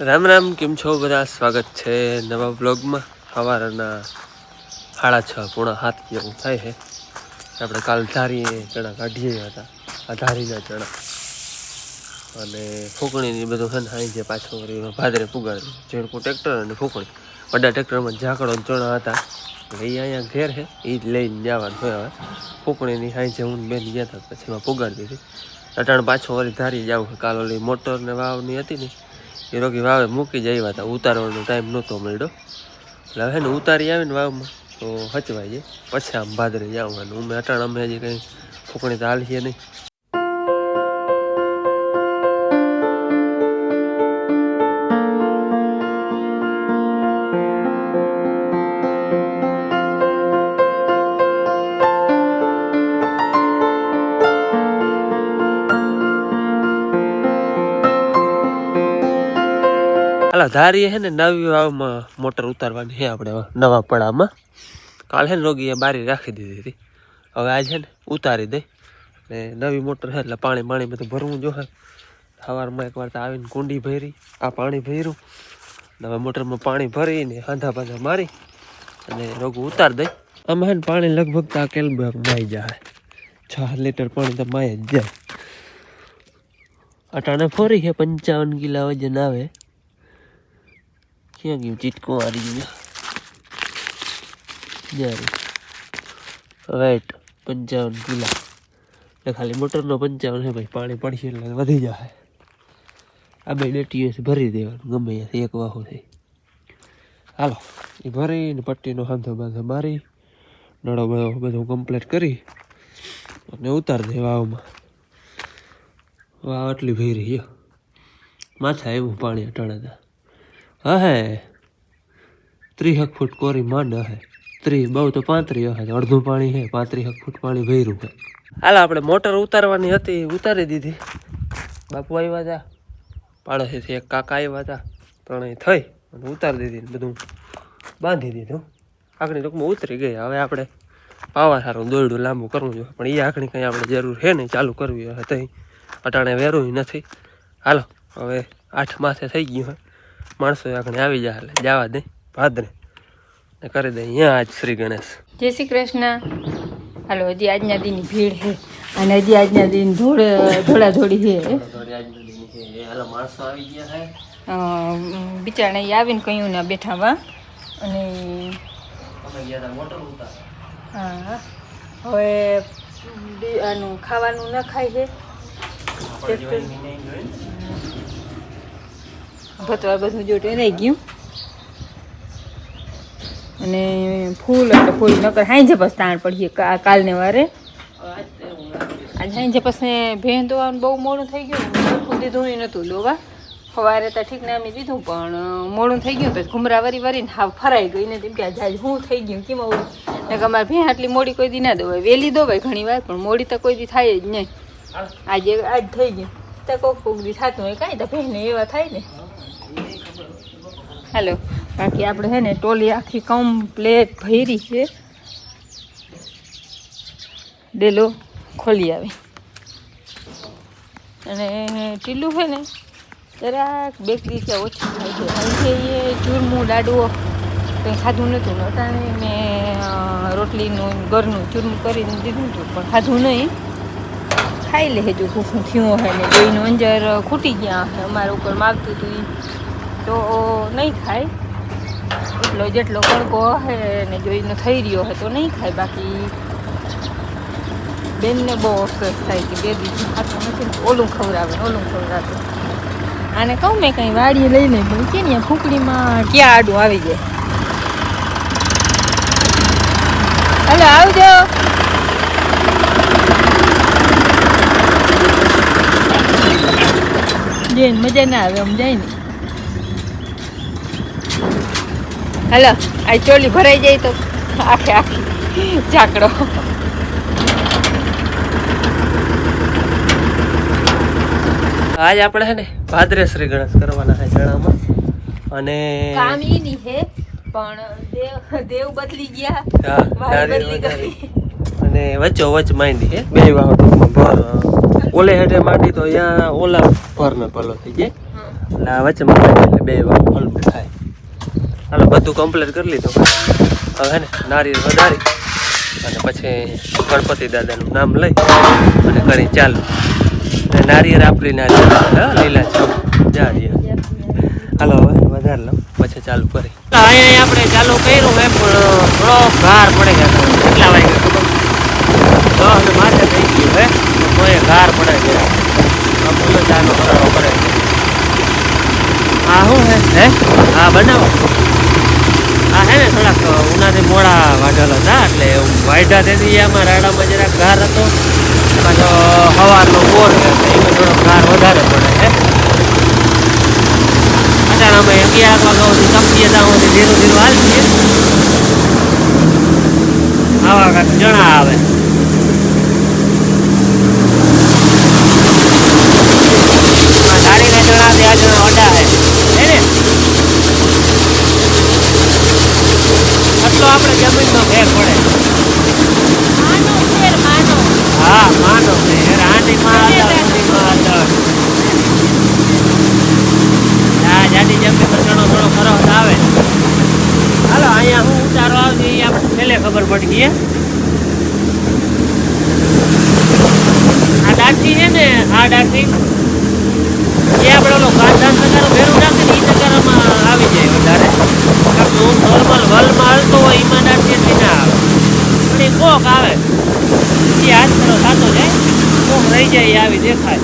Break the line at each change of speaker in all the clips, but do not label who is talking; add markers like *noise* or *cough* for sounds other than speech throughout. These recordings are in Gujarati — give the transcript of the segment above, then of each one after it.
રામ રામ, કેમ છો બધા? સ્વાગત છે નવા બ્લોગમાં સવારના સાડા છ પૂણા સાત જેવું થાય છે. આપણે કાલ ધારીએ ચણા કાઢીએ હતા, આ ધારીના ચણા. અને ફૂકણીની બધું છે ને છે પાછો વળી ભાદરે પુગાડ્યું ઝીણકું ટ્રેક્ટર અને ફૂંકણી. બધા ટ્રેક્ટરમાં ઝાકડો ચણા હતા. એ અહીંયા ઘેર છે, એ જ લઈને જવાનું હોય હવે. ફૂકણીની છે હું બેન ગયા હતા, પછી એમાં પુગાડી દીધી. અટાણ પાછો વળી ધારી જાવ કાલ ઓલી મોટર ને વાવની હતી ને એ રોગી વાવે મૂકી જ આવ્યા હતા. ઉતારવાનો ટાઈમ નહોતો મળ્યો. એટલે હવે ને ઉતારી આવે ને વાવમાં. તો હચવાય જાય. પછી આમ ભાદરે જવાનું અમે અટાણ, અમે હજી કંઈ ફૂકણી તો હાલીએ નહીં. હાલા ધારીએ હે ને નવી વાવમાં મોટર ઉતારવાની છે આપણે નવા પડામાં. કાલ હે ને રોગીએ બારી રાખી દીધી હતી. હવે આજ છે ને ઉતારી દઈ ને નવી મોટર છે એટલે પાણી પાણી બધું ભરવું જોશે સવારમાં એકવાર તો આવીને કુંડી ભરી, આ પાણી ભર્યું. હવે મોટરમાં પાણી ભરીને હાંધા બાંધા મારી અને રોગું ઉતાર દઈ આમાં હે ને પાણી લગભગ તો આ કેલબેગ માઈ જાય છ લીટર પાણી તો માય જ જાય. અટાણે ફોરી છે પંચાવન કિલા વજન આવે. ક્યાં ગયું? ચીટકો હારી ગયું. જ્યારે. વેટ પંચાવન કિલા. એટલે ખાલી મોટરનો પંચાવન છે ભાઈ, પાણી પડશે એટલે વધી જાય આ બે ડેટીઓ ભરી દેવાનું, ગમે એક વાહો થઈ હાલો, એ ભરીને પટ્ટીનો હાંધો બાંધો મારી, નળો બધો બધું કમ્પ્લીટ કરી અને ઉતાર દે વાવમાં. વાવ આટલી ભરી માથા એવું પાણી અટાણા હે ત્રીસેક ફૂટ કોરી માંડ હે ત્રીસ બહુ તો પાંત્રીસ હે અડધું પાણી હે પાંત્રીસેક ફૂટ પાણી ભર્યું હે. હાલ, આપણે મોટર ઉતારવાની હતી, ઉતારી દીધી. બાપુ આવ્યા હતા પાડોશીથી એક કાકા આવ્યા હતા ત્રણેય થઈ, અને ઉતારી દીધી બધું બાંધી દીધું. આખણી ટૂંકમાં ઉતરી ગઈ. હવે આપણે પાવા સારું દોરડું લાંબુ કરવું જોઈએ. પણ એ આખણી કંઈ આપણે જરૂર છે નહીં, ચાલુ કરવી હોય તો અટાણે વેરવું નથી. હાલો, હવે આઠ માસે થઈ ગયું માણસો આગળ આવી જાય એટલે જવા દે. ભાદરે. ને કરી દે અહીંયા આજ શ્રી ગણેશ.
જય શ્રી કૃષ્ણ. હાલો હજી આજના દિનની ભીડ છે અને હજી આજના દિન ધોળ ધોળા ધોળી છે.
માણસો આવી ગયા છે.
બિચારા અહીં આવીને કહ્યું ને અને
હતા મોટર ઉતાર.
હા હવે આનું ખાવાનું ન ખાય છે. ભતવા બધું જો રહી ગયું. અને ફૂલ એટલે ફૂલ નકર હાઈ પછી તાણ પડીએ કા- કાલને વારે. આજે સાંજે પછી ભેં ધોવાનું બહુ મોડું થઈ ગયું. સરખું ધોયું નહોતું લોવા સવારે તો ઠીક નામી દીધું પણ મોડું થઈ ગયું પછી ઘુમરા વરી વરીને હાવ ફરાઈ ગઈ. ને તેમ કે આજે હું થઈ ગયું કેમ આવું? ને કે અમારે ભેં આટલી મોડી કોઈ દી ના દોવાય. વહેલી દોવાય ઘણી વાર પણ મોડી તો કોઈ દી થાય જ નહીં. આજે આજ થઈ ગયું. તો કોક કોક દી થતું હોય કાંઈ તો ભેને એવા થાય ને. હાલો. બાકી આપણે છે ને ટોલી આખી કમ્પ્લેટ ભરી છે. ડેલો ખોલી આવે. અને ટીલું છે ને જરાક બેકરી છે ઓછી થાય છે. કારણ કે એ ચૂરમું લાડુઓ. કંઈ ખાધું નહોતું. અટાણે મેં રોટલીનું, ઘરનું ચૂરમું કરીને દીધું હતું, પણ ખાધું નહીં. ખાઈ લે જો ભૂખું થયું હોય ને જોઈને અંજર ખૂટી ગયા. અમારા ઉપર માગતું હતું. તો નહીં ખાય. એટલો જેટલો કડકો હે ને જોઈને થઈ રહ્યો હોય તો નહીં ખાય. બાકી બેનને બહુ અફસોસ થાય કે બે દિવસ ખાતું નથી ઓલું ખવડાવે ઓલું ખવડાવે. આને કહું મેં કંઈ વાડીએ લઈ લઈ પણ કે ને ફૂકડીમાં ક્યાં આડું આવી જાય હલો, આવજો. જઈને મજા ના આવે આમ જાય ને? હલો આ ચોલી ભરાઈ જાય તો આખે આખી ઝાકડો.
આજ આપણે હે ને ભાદરે શ્રી ગણેશ કરવાના છે ચણામાં અને
કામ ઈ ની હે પણ દેવ દેવ બદલી ગયા.
હા,
બદલી. ગઈ.
અને વચ્ચો વચ્ચ માંડી હે. બે વાવ ટૂંકમાં ભર ઓલે હેઠે માંડી તો અહીંયા ઓલા ભર ને પલો થઈ જાય. એટલે આ વચ્ચે માંડી એટલે બે વાર ફળ થાય. હાલો, બધું કમ્પ્લીટ કરી લીધું. હવે ને, નારિયેળ વધારી અને પછી ગણપતિ દાદાનું નામ લઈ અને કરી ચાલુ. અને નારિયેળ આપણી નારિયેળ હા, લીલા છો. જાડીએ હાલો, હવે વધારે લઉં પછી ચાલુ કરી. અહીંયા આપણે ચાલુ કર્યું હે, પણ થોડો ભાર પડે ગયા કેટલા વાગે ખબર? દસ માથે થઈ ગયું હે તોય ગાર પડે છે. બોલો ચાનો કરાવો કરે આ શું હે? હે? હા બનાવો. આ હે ને થોડાક ઉનાથી મોડા વાઢેલા હતા, એટલે વાઢા તેથી આમાં રાડામાં જરાક ગાર હતો. પાછો હવાનો બોર એમાં થોડો ગાર વધારે પડે છે અત્યારે અમે અગિયાર વાગ્યા સુધી ત્યાં સુધી ધીરું ધીરું છીએ આવા કાંઈક જણા આવે આ ધારીના જણા તે આ જણા વડા હે હે ને આટલો આપણે જમીનમાં ફેર પડે હા ઉતારો આવજો એ આપણે છેલ્લે ખબર પડી ગઈ? આ ડાકી છે ને, આ ડાકી એ આપણે ઓલો કાંધાન તગારો ભેરું નાખે ને એ તગારામાં આવી જાય વધારે બાકી હું નોર્મલ વલમાં હાલતો હોય એમાં ડાકી એટલી ના આવે પણ એ કોક આવે એ હાથ કરો થતો જાય કોક રહી જાય એ આવી દેખાય?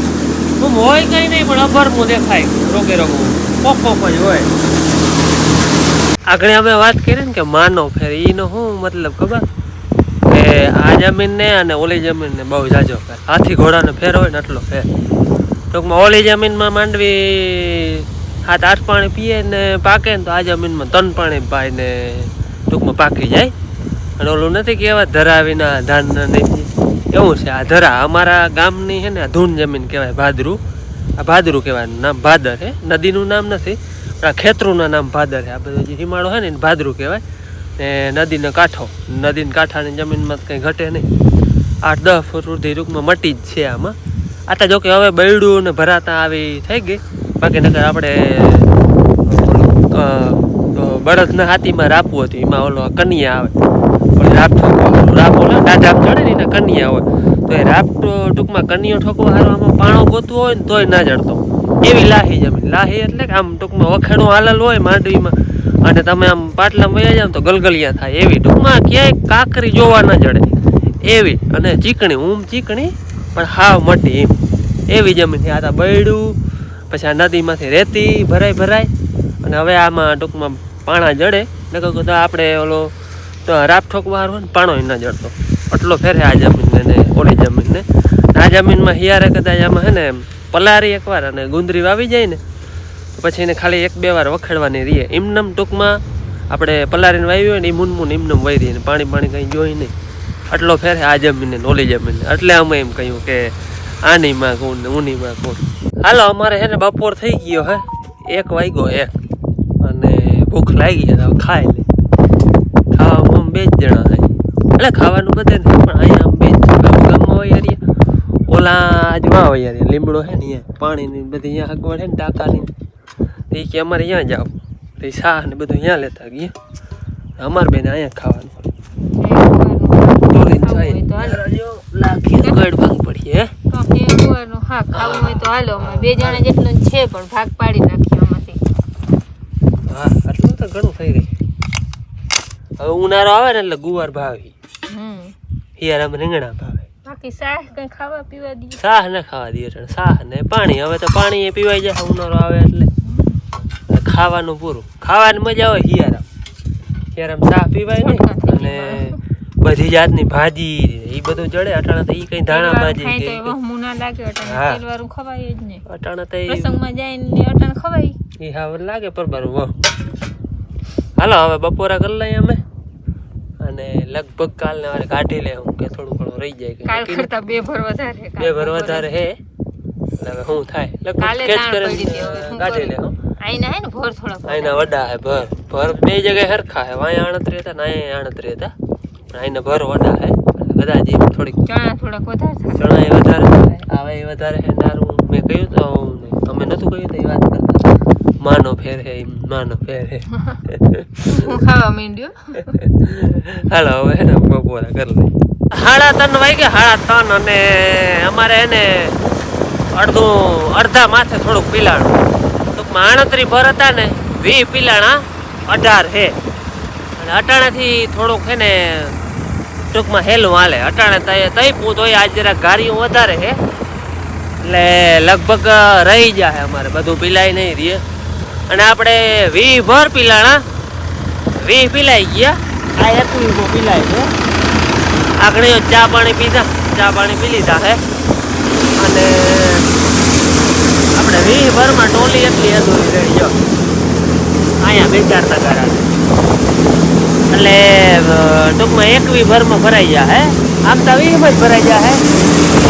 હું હોય કઈ નહીં, પણ અભરમું દેખાય, રોગે રોગો. કોક કોક જ હોય. આગળ અમે વાત કરી ને કે માનો ફેર એનો શું મતલબ ખબર? કે આ જમીનને અને ઓલી જમીનને બહુ જાજો ફેર. હાથી ઘોડાને ફેર હોય ને આટલો ફેર. ટૂંકમાં ઓલી જમીનમાં માંડવી હાથ આઠ પાણી પીએ ને પાકે ને તો આ જમીનમાં ત્રણ પાણી પાય ને ટૂંકમાં પાકી જાય. અને ઓલું નથી કેવા ધરાવીના ધાન નહીં એવું છે, આ ધરા અમારા ગામની છે ને ધૂન જમીન કહેવાય, ભાદરું. આ ભાદરું કહેવાય નામ, ભાદર છે નદીનું નામ નથી, પણ આ ખેતરુંના નામ ભાદર છે આ બધું જે હિમાળો છે ને, એને ભાદરું કહેવાય. ને નદીનો કાંઠો, નદીના કાંઠાની જમીનમાં કંઈ ઘટે નહીં. આઠ, દસ ફૂટ સુધી રૂપમાં મટી જ છે આમાં. આ તો જોકે હવે બૈડું ને ભરાતા આવી થઈ ગઈ. બાકી નકર આપણે બળદના હાથીમાં રાપવું હતું, એમાં ઓલો કનિયા આવે. પણ રાપ ઓલો દાઢાપ ચડે ને કન્યા હોય. તો એ રાફ્ટ ટૂંકમાં કન્યો ઠોકવા હારો, આમાં પાણો ગોતવો હોય ને તોય ના જડતો. એવી લાહી જમીન લાહી એટલે કે આમ ટૂંકમાં વખેણો હાલલ હોય માંડવીમાં. અને તમે આમ પાટલામાં વયા જાવ તો ગલગલિયા થાય. એવી ટૂંકમાં ક્યાંય કાકરી જોવા ન જડે. એવી. અને ચીકણી, ઊમ ચીકણી, પણ હાવ મટી એમ. એવી જમીન આ તો બૈડું, પછી આ નદીમાંથી રેતી ભરાય ભરાય અને હવે આમાં ટૂંકમાં પાણા જડે. નકર તો આપણે ઓલો તો રાપ ઠોકવા હારું હોય ને પાણો ન જડતો. આટલો ફેરે આ જમીનને ને ઓલી જમીનને. આ જમીનમાં હિયારે કદાચ આમાં હે ને પલારી એકવાર અને ગુંદરી વાવી જાય ને પછી એને ખાલી એક બે વાર વખેડવાની રહીએ એમનેમ ટૂંકમાં આપણે પલારીને વાવી હોય ને એ મૂનમૂન એમનેમ વાવી રહીએ પાણી પાણી કંઈ જોઈ નહીં. આટલો ફેરે આ જમીનને ઓલી જમીનને. એટલે અમે એમ કહ્યું કે આની માં કોણ ને ઊની માં કોણ. હાલો, અમારે હે ને બપોર થઈ ગયો હે. એક વાગ્યો એક અને ભૂખ લાગી હવે ખાઈ બે જ જણા થાય. એટલે ખાવાનું બધે પણ અહીંયા આમ બે જ ગામમાં હોય યાર ઓલા આજમાં હોય યાર લીમડો છે ને અહીંયા પાણીની બધી અહીંયા અગવડ છે ને ટાંકાની તો એ કે અમારે અહીંયા જાવ તો એ શાહ ને બધું અહીંયા લેતા ગયા. અમારે બેન અહીંયા ખાવાનું. ઢોલીને
ખાવું હોય તો હાલો.
જાય લાગી ગળ ભાંગ પડી હે?
તો ફેરવાનું હા ખાવું તો હાલો. અમે બે જણા જેટલું છે પણ ભાગ પાડી નાખ્યો આમાંથી.
હા આટલું તો ઘણું થઈ ગઈ હવે ઉનાળો આવે ને એટલે ગુવાર ભાવી. હિયારામાં રીંગણા ભાવે.
બાકી શાક કઈ ખાવા પીવા દઈએ?
સાહ ને ખાવા દઈએ અટાણે. સાહ ને પાણી. હવે તો પાણી એ પીવાઈ જાય ઉનાળો આવે એટલે. ખાવાનું પૂરું. ખાવાની મજા આવે હિયારા હિયારામ સાહ પીવાય ને અને બધી જાતની ભાજી એ બધું જડે. અટાણા તો એ કઈ ધાણા ભાજી કે
એવો ના લાગે. અટાણે
હા.
તેલવાળું ખવાય જ ને
અટાણા તો
પ્રસંગમાં જાય ને અટાણા ખવાય.
એ હા લાગે પર બારું હાલો હવે બપોરા કરી લઈએ અમે. અને લગભગ કાલ ને કાઢી લે હું કે થોડું ઘણું રહી જાય કે
કાલ કરતા બે ભર વધારે
બે ભર વધારે હે. એટલે હું થાય. લગભગ
કેચ શું
કાઢી લે હું.
આઈના હે ને ભર થોડા
આઈના વડા હે ભર. ભર બે જગ્યાએ હરખા હે. વાય આણત્રી હતા ના અહીંયા આણત્રી હતા પણ આઈના ભર વડા હે. કદાચ એ થોડીક
ચણા થોડાક વધારે
ચણા એ વધારે આવે એ વધારે હે નારું મેં કહ્યું તો અમે નતું કહ્યું તો એ વાત કરતા. માનો ફેર હે માનો ફેર હે.
હું ખાવા માંડ્યો?
હાલો હવે હે ને બપોરા કરી લઈ સાડા ત્રણ વાગે સાડા ત્રણ અને અમારે એને અડધું અડધા માથે થોડુંક પીલાણું. ટૂંકમાં આણત્રી ભર હતા ને વી પીલાણા અઢાર હે. અને અટાણાથી થોડુંક હે ને ટૂંકમાં હેલું હાલે. અટાણે તય તઈ પૂત હોય આજ જરા ગાડીઓ વધારે હે. એટલે લગભગ રહી જાય અમારે. બધું પીલાય નહીં રહીએ અને આપણે વી ભર પીલાણા. વી પીલાઈ ગયા. આ એક કો પીલાય છે. આગળ ચા પાણી પીધા. ચા પાણી પી લીધા હે. અને આપણે વી ભરમાં ટોલી એટલી અધૂરી રહી ગયો. અહીંયા બે ચાર ટકા એટલે ટૂંકમાં એકવી ભરમાં ભરાઈ ગયા હે. આમ તો વીમાં જ ભરાઈ ગયા હે.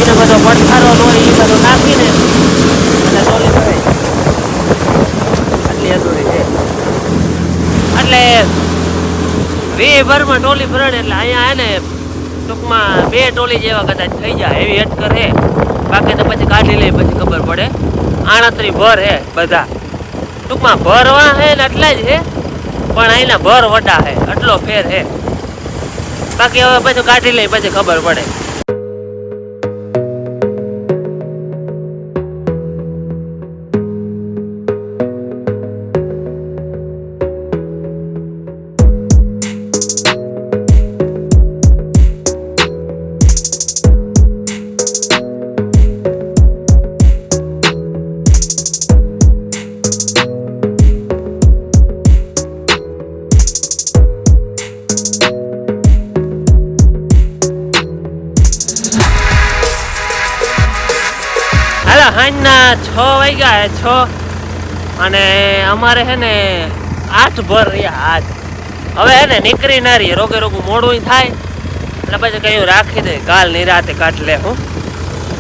એનો બધો પડખારો હોય એ બધો નાખીને. એટલે ટોલી ભરાઈ અધૂરી છે એટલે બે ભરમાં ટોલી ભરણ એટલે અહીંયા ને ટૂંકમાં બે ટોલી જેવા કદાચ થઈ જાય એવી અટકર હે. બાકી તો પછી કાઢી લઈ પછી ખબર પડે. આણત્રી ભર હે બધા. ટૂંકમાં ભરવા હે ને એટલા જ હે, પણ અહીંના ભર વડા હે. એટલો ફેર હે. બાકી હવે પછી કાઢી લઈ પછી ખબર પડે. છ વાગ્યા હે છ. અને અમારે હે ને આઠ ભર રહ્યા આઠ હવે હે ને નીકળી ના રહીએ. રોગે રોગું મોડું થાય. એટલે પછી કહ્યું રાખી દે. કાલ નિરાતે કાઢ લે હું.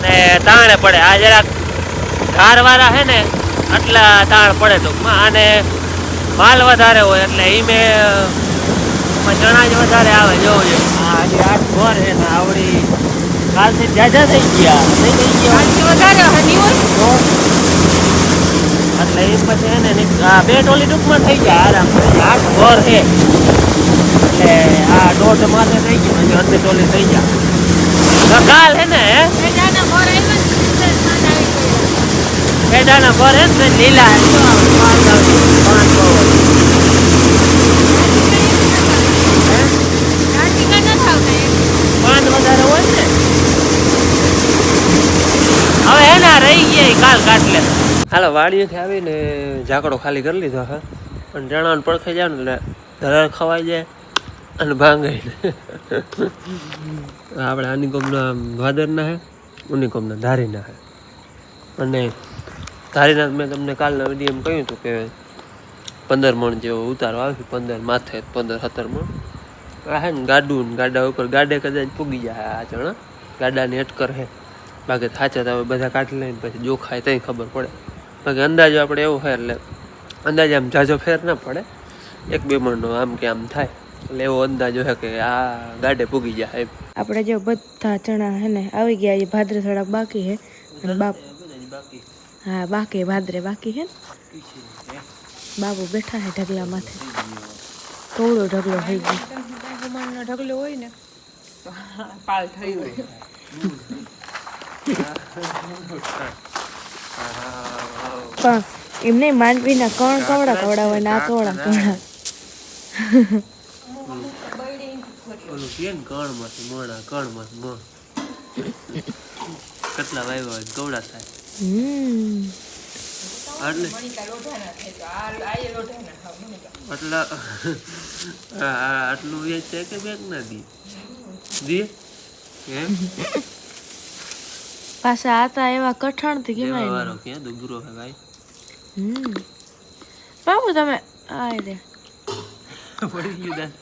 ને તાણે પડે. આ જરાક ધારવાળા હે ને આટલા તાણ પડે ટૂંકમાં. અને માલ વધારે હોય એટલે એ મેં ચણા જ વધારે આવે જોવું જોઈએ આ હજી આઠ ભર હે ને આવડી. કાલથી જાજા થઈ ગયા. થઈ ગયા
વધારે હની હોય?
એટલે એમ પછી એને બે ટોલી ટૂંકમાં થઈ જાય આરામ આઠ ઘર છે. એટલે આ દોઢ માથે થઈ ગયું પછી અડધી ટોલી થઈ જાય કાલ હે? ને. પેડાના ભર હે ને લીલા હે પાંચ વધારે હોય ને. હવે એના રહી ગયા કાલ કાઢ લે હાલો, વાડીએથી આવીને ઝાકડો ખાલી કરી લીધો હે અને ચણાને પડખે જાય ને એટલે ધરાર ખવાઈ જાય અને ભાંગાઈ આપણે આની કોમના ભાદરના હે ઉની કોમના ધારીના હે. અને ધારીના મેં તમને કાલના વિડીયોમાં કહ્યું હતું કે પંદર મણ જેવો ઉતારો આવ્યો પંદર માથે પંદર સત્તર મણ. હે ને ગાડું ને ગાડા ઉપર ગાડે કદાચ પૂગી જાય આ ચણા. ગાડાની અટકર હે. બાકી થાચા તો બધા કાઢી લઈને પછી જોખાય તઈ ખબર પડે. બાકી અંદાજો આપણે એવો હોય એટલે અંદાજે આમ જાજો ફેર ના પડે. એક બે મણનો આમ કે આમ થાય. એટલે એવો અંદાજો છે કે આ ગાડે પૂગી જાય એમ.
આપણે જો બધા ચણા હે ને આવી ગયા એ ભાદરે થોડાક બાકી હે. અને બાપ હા બાકી ભાદરે બાકી હે ને. બાબુ બેઠા હે ઢગલા માથે. થોડો ઢગલો થઈ ગયો.
ઢગલો હોય ને પાલ થઈ હોય *laughs*
પણ એમને માંડવીના કણ કવડા કવડા હોય ના આ કવડા
ઓલું કે કણ મસ મોણા કણમાંથી મોણ. કેટલા વાવ્યા હોય કવડા થાય.
હમ.
એટલે આટલા આટલું વેચ છે કે બેગ ના દી? દી? એમ
પાછા આતા એવા કઠણથી કેવાય
દુબરો હે ભાઈ.
બાબુ તમે આય *laughs*
પડી ગયું દાંત.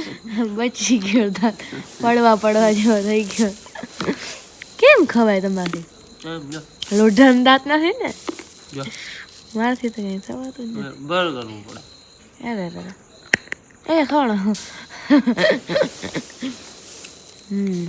*laughs*
બચી ગયો દાંત. પડવા પડવા જેવો થઈ ગયો. કેમ ખવાય તમારી? લોઢાન દાંત નથી ને? મારાથી તો કઈ થવાતું જ
બર કરવું પડે.
અરે રે એ કોણ *laughs* હમ.